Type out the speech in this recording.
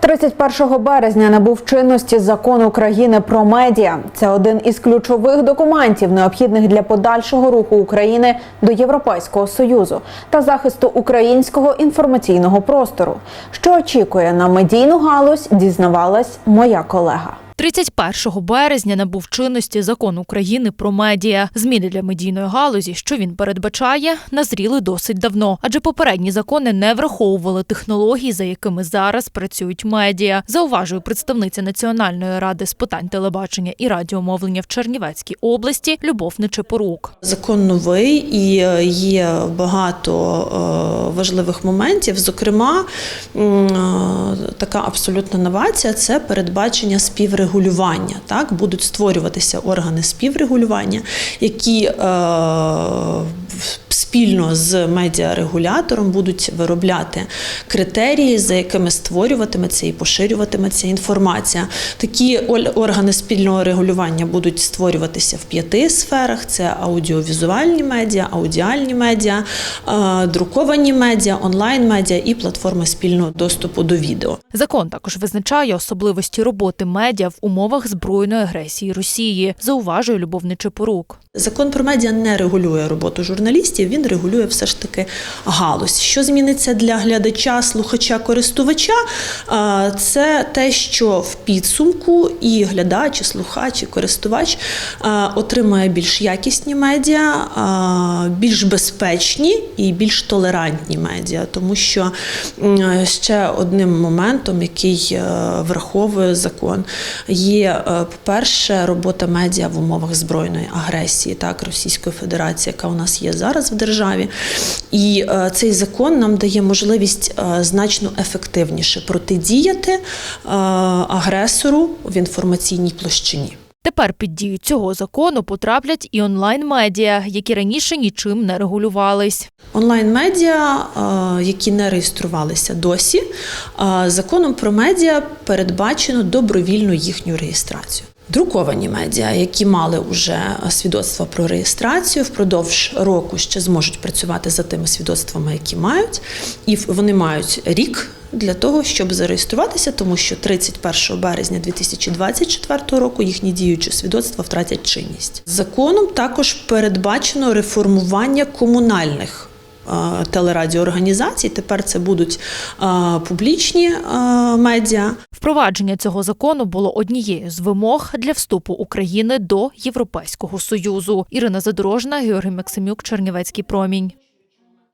31 березня набув чинності закон України про медіа. Це один із ключових документів, необхідних для подальшого руху України до Європейського союзу та захисту українського інформаційного простору. Що очікує на медійну галузь, дізнавалась моя колега. 31 березня набув чинності закон України про медіа. Зміни для медійної галузі, що він передбачає, назріли досить давно, адже попередні закони не враховували технологій, за якими зараз працюють медіа. Зауважує представниця Національної ради з питань телебачення і радіомовлення в Чернівецькій області Любов Нечепорук. Закон новий і е, є багато е, важливих моментів. Зокрема, така абсолютна новація це передбачення співрегулювання. Так будуть створюватися органи співрегулювання, які е, спільно з медіарегулятором будуть виробляти критерії, за якими створюватиметься і поширюватиметься інформація. Такі органи спільного регулювання будуть створюватися в п'яти сферах: це аудіовізуальні медіа, аудіальні медіа, е, друковані медіа, онлайн медіа і платформи спільного доступу до відео. Закон також визначає особливості роботи медіа в умовах збройної агресії Росії. Зауважує Любов Нечепорук. Закон про медіа не регулює роботу журналістів, він регулює все ж таки галузь. Що зміниться для глядача, слухача, користувача? Це те, що в підсумку і глядач, і слухач, і користувач отримає більш якісні медіа, більш безпечні і більш толерантні медіа, тому що ще одним моментом, який е, враховує закон, є, е, по-перше, робота медіа в умовах збройної агресії, так, Російської Федерації, яка у нас є зараз в державі. І е, цей закон нам дає можливість е, значно ефективніше протидіяти е, агресору в інформаційній площині. Тепер під дію цього закону потраплять і онлайн-медіа, які раніше нічим не регулювались. Онлайн-медіа, які не реєструвалися досі, законом про медіа передбачено добровільну їхню реєстрацію. Друковані медіа, які мали вже свідоцтво про реєстрацію, впродовж року ще зможуть працювати за тими свідоцтвами, які мають, і вони мають рік для того, щоб зареєструватися, тому що 31 березня 2024 року їхні діючі свідоцтва втратять чинність. Законом також передбачено реформування комунальних телерадіоорганізацій. Тепер це будуть е, публічні е, медіа. Впровадження цього закону було однією з вимог для вступу України до Європейського союзу. Ірина Задорожна, Георгій Максимюк, Чернівецький промінь.